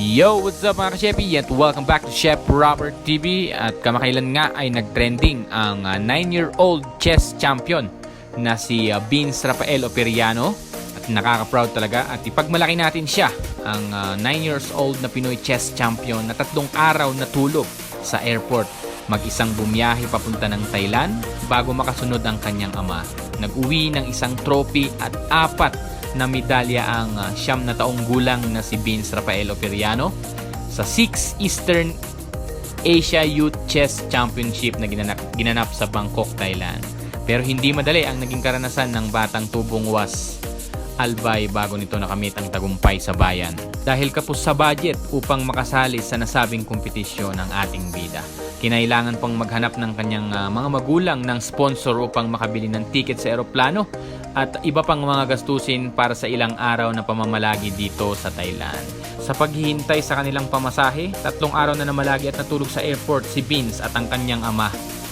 Yo, what's up mga ka-Shepi? At welcome back to Chef Robert TV At kamakailan nga ay nag-trending ang 9-year-old chess champion na si ah, Vince Rafael Operiano. At nakaka-proud talaga at ipagmalaki natin siya Ang 9 years old na Pinoy chess champion na tatlong araw na tulog sa airport. Mag-isang bumiyahe papunta ng Thailand bago makasunod ang kanyang ama. Nag-uwi ng isang trophy at apat na medalya ang uh, siyam na taong gulang na si Vince Rafael Operiano sa 6 Eastern Asia Youth Chess Championship na ginanap, ginanap sa Bangkok, Thailand. Pero hindi madali ang naging karanasan ng batang tubong was Albay bago nito nakamit ang tagumpay sa bayan. Dahil kapos sa budget upang makasali sa nasabing kompetisyon ng ating bida. Kinailangan pang maghanap ng kanyang ah, mga magulang ng sponsor upang makabili ng ticket sa eroplano at iba pang mga gastusin para sa ilang araw na pamamalagi dito sa Thailand. Sa paghihintay sa kanilang pamasahe, tatlong araw na namalagi at natulog sa airport si Vince at ang kanyang ama.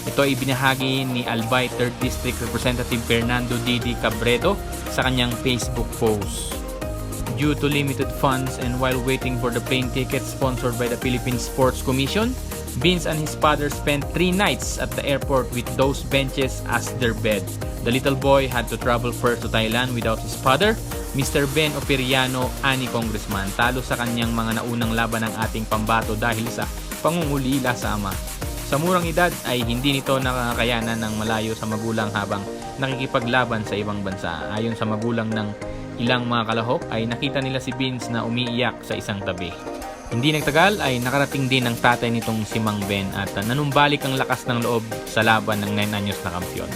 Ito ay binahagi ni Albay 3rd District Representative Fernando Didi Cabredo sa kanyang Facebook post. Due to limited funds and while waiting for the plane ticket sponsored by the Philippine Sports Commission, Vince and his father spent three nights at the airport with those benches as their bed. The little boy had to travel first to Thailand without his father, Mr. Ben Operiano, ani congressman. Talo sa kanyang mga naunang laban ng ating pambato dahil sa pangungulila sa ama. Sa murang edad ay hindi nito nakakayanan ng malayo sa magulang habang nakikipaglaban sa ibang bansa. Ayon sa magulang ng ilang mga kalahok ay nakita nila si Vince na umiiyak sa isang tabi. Hindi nagtagal ay nakarating din ang tatay nitong si Mang Ben at uh, nanumbalik ang lakas ng loob sa laban ng 9 anyos na kampiyon.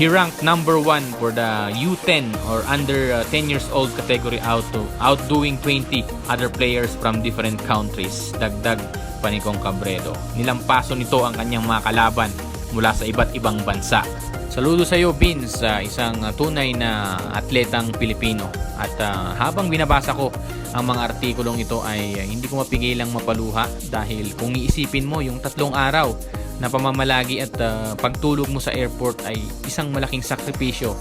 He ranked number 1 for the U10 or under uh, 10 years old category out to outdoing 20 other players from different countries. Dagdag pa ni Kong Cabredo. Nilampaso nito ang kanyang mga kalaban mula sa iba't ibang bansa. Saludo sa iyo, Vince, sa isang uh, tunay na atletang Pilipino. At uh, habang binabasa ko ang mga artikulong ito ay uh, hindi ko mapigilang mapaluha dahil kung iisipin mo yung tatlong araw na pamamalagi at uh, pagtulog mo sa airport ay isang malaking sakripisyo.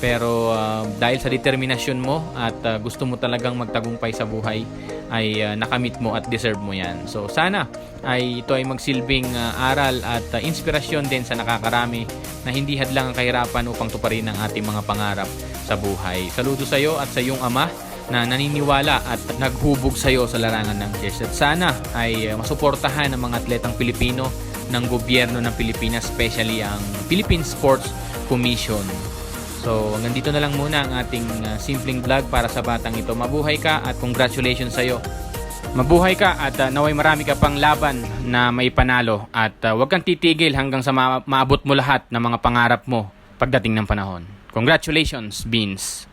Pero uh, dahil sa determinasyon mo at uh, gusto mo talagang magtagumpay sa buhay ay uh, nakamit mo at deserve mo yan. So sana ay ito ay magsilbing uh, aral at uh, inspirasyon din sa nakakarami na hindi hadlang ang kahirapan upang tuparin ang ating mga pangarap sa buhay. Saludo sa iyo at sa iyong ama na naniniwala at naghubog sa iyo sa larangan ng chess. At sana ay uh, masuportahan ang mga atletang Pilipino ng gobyerno ng Pilipinas, especially ang Philippine Sports Commission. So, hanggang dito na lang muna ang ating uh, simpleng vlog para sa batang ito. Mabuhay ka at congratulations sa iyo. Mabuhay ka at uh, naway marami ka pang laban na may panalo at uh, huwag kang titigil hanggang sa ma- maabot mo lahat ng mga pangarap mo pagdating ng panahon. Congratulations, Beans!